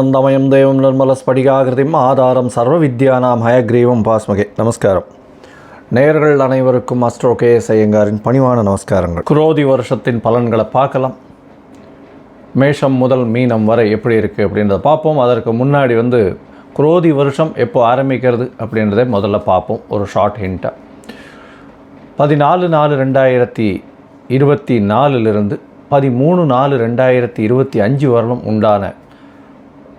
ஞானானந்தமயம் தேவம் நிர்மலஸ்படிகாகிருதிம் ஆதாரம் சர்வ வித்யானாம் ஹயக்ரீவம் பாஸ்மகே. நமஸ்காரம். நேயர்கள் அனைவருக்கும் அஸ்ட்ரோ கே எஸ் ஐயங்காரின் பணிவான நமஸ்காரங்கள். குரோதி வருஷத்தின் பலன்களை பார்க்கலாம். மேஷம் முதல் மீனம் வரை எப்படி இருக்குது அப்படின்றத பார்ப்போம். அதற்கு முன்னாடி வந்து குரோதி வருஷம் எப்போ ஆரம்பிக்கிறது அப்படின்றத முதல்ல பார்ப்போம். ஒரு ஷார்ட் ஹிண்ட்டாக பதினாலு நாலு ரெண்டாயிரத்தி இருபத்தி நாலுலேருந்து பதிமூணு நாலு ரெண்டாயிரத்தி இருபத்தி அஞ்சு வரலும் உண்டான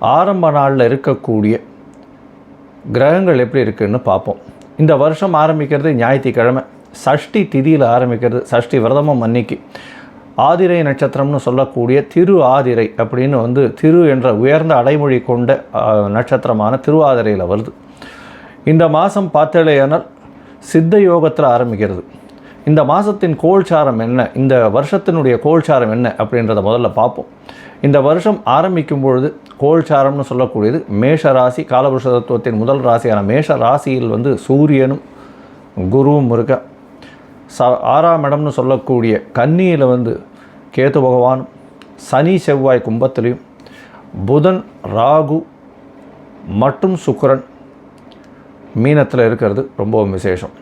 ஆரம்ப நாளில் இருக்கக்கூடிய கிரகங்கள் எப்படி இருக்குதுன்னு பார்ப்போம். இந்த வருஷம் ஆரம்பிக்கிறது ஞாயிற்றுக்கிழமை. சஷ்டி திதியில் ஆரம்பிக்கிறது சஷ்டி விரதமும் அன்னைக்கு. ஆதிரை நட்சத்திரம்னு சொல்லக்கூடிய திரு ஆதிரை அப்படின்னு வந்து திரு என்ற உயர்ந்த அடைமொழி கொண்ட நட்சத்திரமான திருவாதிரையில் வருது. இந்த மாதம் பார்த்தலையானால் சித்த யோகத்தில் ஆரம்பிக்கிறது. இந்த மாதத்தின் கோல்சாரம் என்ன? இந்த வருஷத்தினுடைய கோல்சாரம் என்ன? அப்படின்றத முதல்ல பார்ப்போம். இந்த வருஷம் ஆரம்பிக்கும் பொழுது கோல்சாரம்னு சொல்லக்கூடியது மேஷ ராசி காலபுருஷ தத்துவத்தின் முதல் ராசியான மேஷ ராசியில் வந்து சூரியனும் குருவும் இருக்க. ச ஆறாம் இடம்னு சொல்லக்கூடிய கன்னியில் வந்து கேது பகவானும் சனி செவ்வாய் கும்பத்திலையும் புதன் ராகு மற்றும் சுக்கிரன் மீனத்தில் இருக்கிறது ரொம்பவும் விசேஷம்.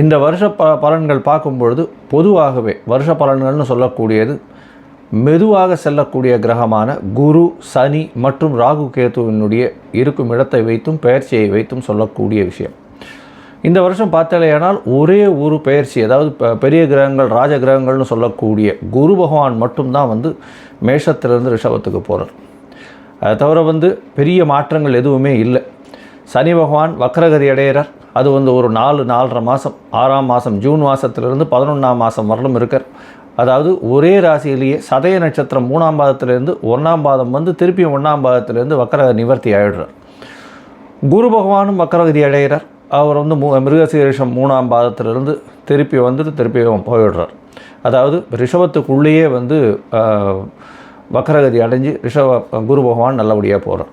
இந்த வருஷ ப பலன்கள் பார்க்கும்பொழுது பொதுவாகவே வருஷ பலன்கள்னு சொல்லக்கூடியது மெதுவாக செல்லக்கூடிய கிரகமான குரு சனி மற்றும் ராகு கேத்துவினுடைய இருக்கும் இடத்தை வைத்தும் பெயர்ச்சியை வைத்தும் சொல்லக்கூடிய விஷயம். இந்த வருஷம் பார்த்தாலேயானால் ஒரே ஒரு பெயர்ச்சி அதாவது பெரிய கிரகங்கள் ராஜ கிரகங்கள்னு சொல்லக்கூடிய குரு பகவான் மட்டும்தான் வந்து மேஷத்திலிருந்து ரிஷபத்துக்கு போகிறார் அதை தவிர வந்து பெரிய மாற்றங்கள் எதுவுமே இல்லை. சனி பகவான் வக்ரகதி அடையிறார். அது வந்து ஒரு நாலு நாலரை மாதம் ஆறாம் மாதம் ஜூன் மாதத்துலேருந்து பதினொன்றாம் மாதம் வரலும் இருக்கார். அதாவது ஒரே ராசியிலேயே சதய நட்சத்திரம் மூணாம் பாதத்திலேருந்து ஒன்றாம் பாதம் வந்து திருப்பியும் ஒன்றாம் பாதத்திலேருந்து வக்ர நிவர்த்தி ஆகிடுறார் குரு பகவானும் வக்கரகதி அடைகிறார். அவர் வந்து மூ மிருகசீரிஷம் மூணாம் பாதத்திலிருந்து திருப்பி வந்துட்டு திருப்பி போயிடுறார். அதாவது ரிஷபத்துக்குள்ளேயே வந்து வக்கரகதி அடைஞ்சு ரிஷப குரு பகவான் நல்லபடியாக போகிறார்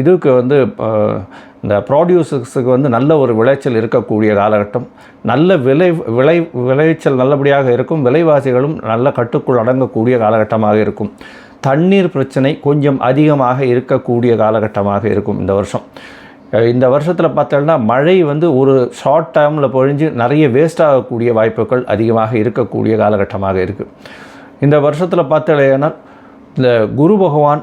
இதுக்கு வந்து இந்த ப்ராடியூசர்ஸுக்கு வந்து நல்ல ஒரு விளைச்சல் இருக்கக்கூடிய காலகட்டம். நல்ல விளை விளை விளைச்சல் நல்லபடியாக இருக்கும். விலைவாசிகளும் நல்ல கட்டுக்குள் அடங்கக்கூடிய காலகட்டமாக இருக்கும். தண்ணீர் பிரச்சனை கொஞ்சம் அதிகமாக இருக்கக்கூடிய காலகட்டமாக இருக்கும் இந்த வருஷம். இந்த வருஷத்தில் பார்த்தோம்னா மழை வந்து ஒரு ஷார்ட் டைமில் பொழிஞ்சு நிறைய வேஸ்ட் ஆகக்கூடிய வாய்ப்புகள் அதிகமாக இருக்கக்கூடிய காலகட்டமாக இருக்குது இந்த வருஷத்தில் பார்த்தோம்னா இந்த குரு பகவான்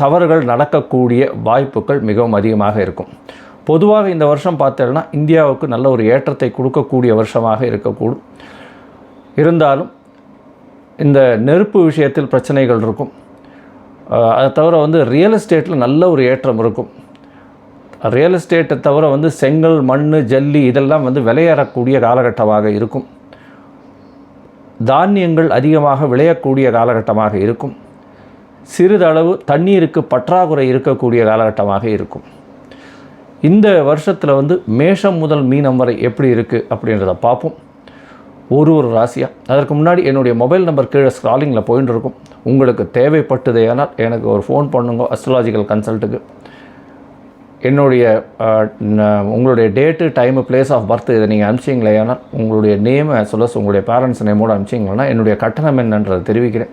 தவறுகள் நடக்கக்கூடிய வாய்ப்புகள் மிகவும் அதிகமாக இருக்கும். பொதுவாக இந்த வருஷம் பார்த்தேன்னா இந்தியாவுக்கு நல்ல ஒரு ஏற்றத்தை கொடுக்கக்கூடிய வருஷமாக இருக்கக்கூடும். இருந்தாலும் இந்த நெருப்பு விஷயத்தில் பிரச்சனைகள் இருக்கும். அதை தவிர வந்து ரியல் எஸ்டேட்டில் நல்ல ஒரு ஏற்றம் இருக்கும். ரியல் எஸ்டேட்டை தவிர வந்து செங்கல் மண் ஜல்லி இதெல்லாம் வந்து விளையேறக்கூடிய காலகட்டமாக இருக்கும். தானியங்கள் அதிகமாக விளையக்கூடிய காலகட்டமாக இருக்கும். சிறிதளவு தண்ணீருக்கு பற்றாக்குறை இருக்கக்கூடிய காலகட்டமாக இருக்கும். இந்த வருஷத்தில் வந்து மேஷம் முதல் மீனம் வரை எப்படி இருக்குது அப்படின்றத பார்ப்போம். ஒரு ஒரு ராசியாக அதற்கு முன்னாடி என்னுடைய மொபைல் நம்பர் கீழே ஸ்க்ராலிங்கில் போயின்னு இருக்கும் உங்களுக்கு தேவைப்பட்டதேனால் எனக்கு ஒரு ஃபோன் பண்ணுங்க அஸ்ட்ராலாஜிக்கல் கன்சல்ட்டுக்கு என்னுடைய உங்களுடைய date time place of birth இதை நீங்கள் அனுப்பிச்சிங்களே ஆனால் உங்களுடைய நேமை as உங்களுடைய பேரண்ட்ஸ் நேமோடு அனுப்பிச்சிங்கன்னா என்னுடைய கட்டணம் என்னன்றதை தெரிவிக்கிறேன்.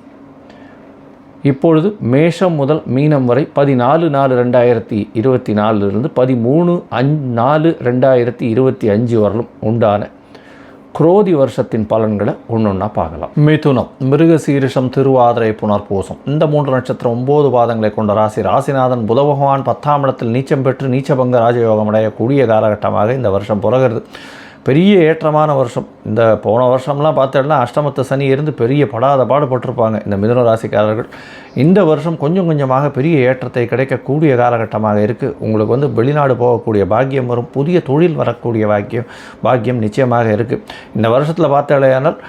இப்பொழுது மேஷம் முதல் மீனம் வரை பதினாலு நாலு ரெண்டாயிரத்தி இருபத்தி நாலுலேருந்து பதிமூணு அஞ் நாலு ரெண்டாயிரத்தி இருபத்தி அஞ்சு வரலும் உண்டான குரோதி வருஷத்தின் பலன்களை ஒன்று ஒன்றா பார்க்கலாம். மிதுனம் மிருக சீரிஷம் திருவாதிரை புனர்பூசம். இந்த மூன்று நட்சத்திரம் ஒம்பது பாதங்களை கொண்ட ராசி. ராசிநாதன் புத பகவான் பத்தாம் இடத்தில் நீச்சம் பெற்று நீச்சபங்க ராஜயோகம் அடையக்கூடிய காலகட்டமாக இந்த வருஷம் புறகிறது பெரிய ஏற்றமான வருஷம். இந்த போன வருஷம்லாம் பார்த்தோம்னா அஷ்டமத்து சனி இருந்து பெரிய படாத பாடுபட்டிருப்பாங்க இந்த மிதுன ராசிக்காரர்கள். இந்த வருஷம் கொஞ்சம் கொஞ்சமாக பெரிய ஏற்றத்தை கிடைக்கக்கூடிய காலகட்டமாக இருக்குது உங்களுக்கு வந்து வெளிநாடு போகக்கூடிய பாக்கியம் வரும். புதிய தொழில் வரக்கூடிய பாக்கியம் பாக்கியம் நிச்சயமாக இருக்குது இந்த வருஷத்தில் பார்த்தாலேயானால்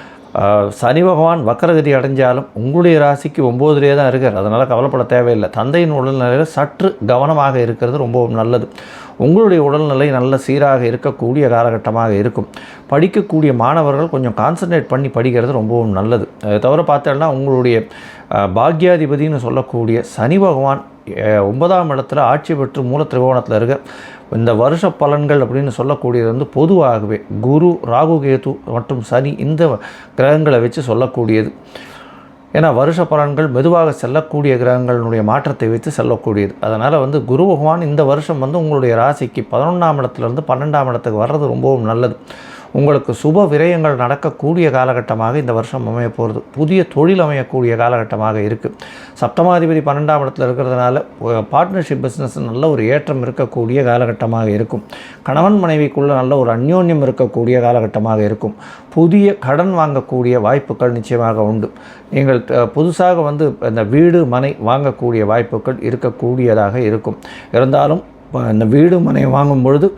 சனி பகவான் வக்கரகதி அடைஞ்சாலும் உங்களுடைய ராசிக்கு ஒம்போதுலேயே தான் இருக்கார். அதனால் கவலைப்பட தேவையில்லை. தந்தையின் உடல்நிலையில் சற்று கவனமாக இருக்கிறது ரொம்பவும் நல்லது. உங்களுடைய உடல்நிலை நல்ல சீராக இருக்கக்கூடிய காலகட்டமாக இருக்கும். படிக்கக்கூடிய மாணவர்கள் கொஞ்சம் கான்சன்ட்ரேட் பண்ணி படிக்கிறது ரொம்பவும் நல்லது. அதை தவிர பார்த்தோம்னா உங்களுடைய பாக்யாதிபதினு சொல்லக்கூடிய சனி பகவான் ஒன்பதாம் இடத்துல ஆட்சி பெற்று மூல திரிகோணத்தில் இருக்க இந்த வருஷ பலன்கள் அப்படின்னு சொல்லக்கூடியது வந்து பொதுவாகவே குரு ராகு கேது மற்றும் சனி இந்த கிரகங்களை வச்சு சொல்லக்கூடியது. ஏன்னா வருஷ பலன்கள் மெதுவாக செல்லக்கூடிய கிரகங்களினுடைய மாற்றத்தை வைத்து செல்லக்கூடியது. அதனால் வந்து குரு பகவான் இந்த வருஷம் வந்து உங்களுடைய ராசிக்கு பதினொன்றாம் இடத்துலேருந்து பன்னெண்டாம் இடத்துக்கு வர்றது ரொம்பவும் நல்லது. உங்களுக்கு சுப விரயங்கள் நடக்கக்கூடிய காலகட்டமாக இந்த வருஷம் அமைய போகிறது புதிய தொழில் அமையக்கூடிய காலகட்டமாக இருக்குது சப்தமாதிபதி பன்னெண்டாம் இடத்துல இருக்கிறதுனால பார்ட்னர்ஷிப் பிஸ்னஸ் நல்ல ஒரு ஏற்றம் இருக்கக்கூடிய காலகட்டமாக இருக்கும். கணவன் மனைவிக்குள்ளே நல்ல ஒரு அந்யோன்யம் இருக்கக்கூடிய காலகட்டமாக இருக்கும். புதிய கடன் வாங்கக்கூடிய வாய்ப்புகள் நிச்சயமாக உண்டு. நீங்கள் புதுசாக வந்து இந்த வீடு மனை வாங்கக்கூடிய வாய்ப்புகள் இருக்கக்கூடியதாக இருக்கும். இருந்தாலும் இந்த வீடு மனை வாங்கும் பொழுது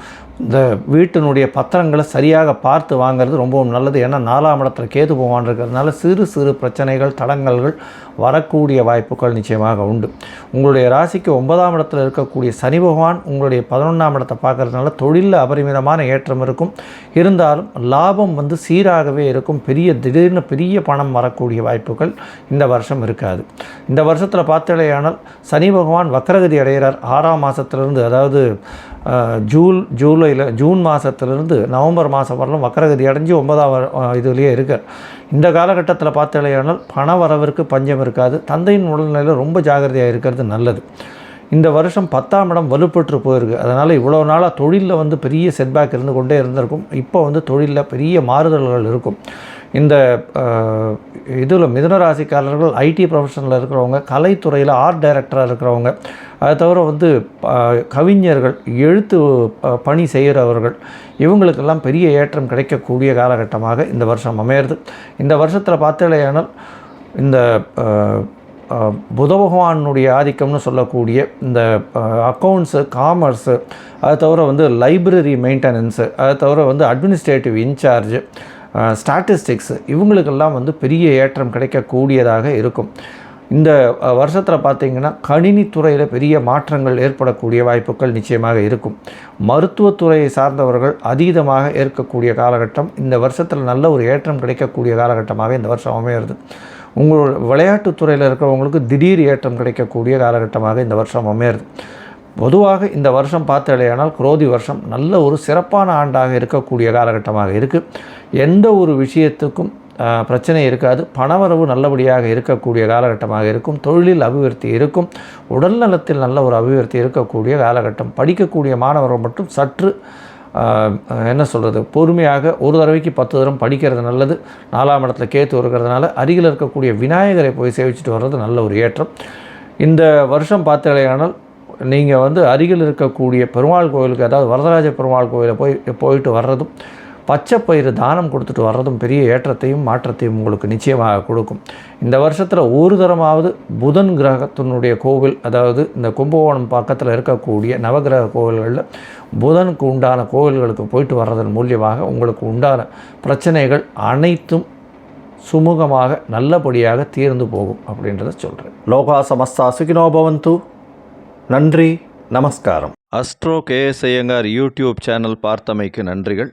இந்த வீட்டினுடைய பத்திரங்களை சரியாக பார்த்து வாங்குறது ரொம்பவும் நல்லது. ஏன்னா நாலாம் இடத்துல கேது பகவான் இருக்கிறதுனால சிறு சிறு பிரச்சனைகள் தடங்கல்கள் வரக்கூடிய வாய்ப்புகள் நிச்சயமாக உண்டு. உங்களுடைய ராசிக்கு ஒன்பதாம் இடத்துல இருக்கக்கூடிய சனி பகவான் உங்களுடைய பதினொன்றாம் இடத்தை பார்க்கறதுனால தொழிலில் அபரிமிதமான ஏற்றம் இருக்கும். இருந்தாலும் லாபம் வந்து சீராகவே இருக்கும். பெரிய திடீர்னு பெரிய பணம் வரக்கூடிய வாய்ப்புகள் இந்த வருஷம் இருக்காது. இந்த வருஷத்தில் பார்த்தடையானால் சனி பகவான் வக்கரகதி அடைகிறார். ஆறாம் மாதத்திலிருந்து அதாவது ஜூல் ஜூலையில் ஜூன் மாதத்துலேருந்து நவம்பர் மாதம் வரலும் வக்கரகதி அடைஞ்சு ஒன்பதாம் வர- இதுலேயே இருக்கார் இந்த காலகட்டத்தில் பார்த்தாலேயானால் பண வரவிற்கு பஞ்சம் இருக்காது. தந்தையின் உடல்நிலையில் ரொம்ப ஜாகிரதையாக இருக்கிறது நல்லது. இந்த வருஷம் பத்தாம் இடம் வலுப்பட்டு போயிருக்கு. அதனால் இவ்வளோ நாளாக தொழிலில் வந்து பெரிய செட்பேக் இருந்து கொண்டே இருந்திருக்கும். இப்போ வந்து தொழிலில் பெரிய மாறுதல்கள் இருக்கும். இந்த இதில் மிதுன ராசிக்காரர்கள் ஐடி ப்ரொஃபஷனில் இருக்கிறவங்க கலைத்துறையில் ஆர்ட் டைரக்டராக இருக்கிறவங்க அதை தவிர வந்து கவிஞர்கள் எழுத்து பணி செய்கிறவர்கள் இவங்களுக்கெல்லாம் பெரிய ஏற்றம் கிடைக்கக்கூடிய காலகட்டமாக இந்த வருஷம் அமையிறது. இந்த வருஷத்தில் பார்த்தலையானால் இந்த அஹ், புத பகவானுடைய ஆதிக்கம்னு சொல்லக்கூடிய இந்த அக்கௌண்ட்ஸு காமர்ஸு அதை தவிர வந்து லைப்ரரி மெயின்டெனன்ஸு அதை தவிர வந்து அட்மினிஸ்ட்ரேட்டிவ் இன்சார்ஜ் ஸ்டாட்டிஸ்டிக்ஸ் இவங்களுக்கெல்லாம் வந்து பெரிய ஏற்றம் கிடைக்கக்கூடியதாக இருக்கும். இந்த வருஷத்தில் பார்த்திங்கன்னா கணினித்துறையில் பெரிய மாற்றங்கள் ஏற்படக்கூடிய வாய்ப்புகள் நிச்சயமாக இருக்கும். மருத்துவத்துறையை சார்ந்தவர்கள் அதீதமாக ஏற்கக்கூடிய காலகட்டம் இந்த வருஷத்தில் நல்ல ஒரு ஏற்றம் கிடைக்கக்கூடிய காலகட்டமாக இந்த வருஷம் அமையிறது. உங்களோட விளையாட்டுத்துறையில் இருக்கிறவங்களுக்கு திடீர் ஏற்றம் கிடைக்கக்கூடிய காலகட்டமாக இந்த வருஷம் அமையிறது. பொதுவாக இந்த வருஷம் பார்த்தாலேயானால் குரோதி வருஷம் நல்ல ஒரு சிறப்பான ஆண்டாக இருக்கக்கூடிய காலகட்டமாக இருக்குது எந்த ஒரு விஷயத்துக்கும் பிரச்சனை இருக்காது. பணவரவு நல்லபடியாக இருக்கக்கூடிய காலகட்டமாக இருக்கும். தொழிலில் அபிவிருத்தி இருக்கும். உடல் நலத்தில் நல்ல ஒரு அபிவிருத்தி இருக்கக்கூடிய காலகட்டம். படிக்கக்கூடிய மாணவர்கள் மட்டும் சற்று என்ன சொல்கிறது பொறுமையாக ஒரு தடவைக்கு பத்து தரம் படிக்கிறது நல்லது. நாலாம் இடத்துல கேத்து இருக்கிறதுனால அருகில் இருக்கக்கூடிய விநாயகரை போய் சேவிச்சுட்டு வர்றது நல்ல ஒரு ஏற்றம். இந்த வருஷம் பார்த்தாலேயானால் நீங்கள் வந்து அருகில் இருக்கக்கூடிய பெருமாள் கோயிலுக்கு அதாவது வரதராஜ பெருமாள் கோயிலை போய் போயிட்டு வர்றதும் பச்சை பயிறு தானம் கொடுத்துட்டு வர்றதும் பெரிய ஏற்றத்தையும் மாற்றத்தையும் உங்களுக்கு நிச்சயமாக கொடுக்கும். இந்த வருஷத்தில் ஒரு தரமாவது புதன் கிரகத்தினுடைய கோவில் அதாவது இந்த கும்பகோணம் பக்கத்தில் இருக்கக்கூடிய நவகிரக கோவில்களில் புதனுக்கு உண்டான கோவில்களுக்கு போயிட்டு வர்றதன் மூலியமாக உங்களுக்கு உண்டான பிரச்சனைகள் அனைத்தும் சுமூகமாக நல்லபடியாக தீர்ந்து போகும் அப்படின்றத சொல்கிறேன் லோகா சமஸ்தா சுகினோ பவந்து. நன்றி நமஸ்காரம். Astro KS Iyengar YouTube channel பார்த்தமைக்கு நன்றிகள்.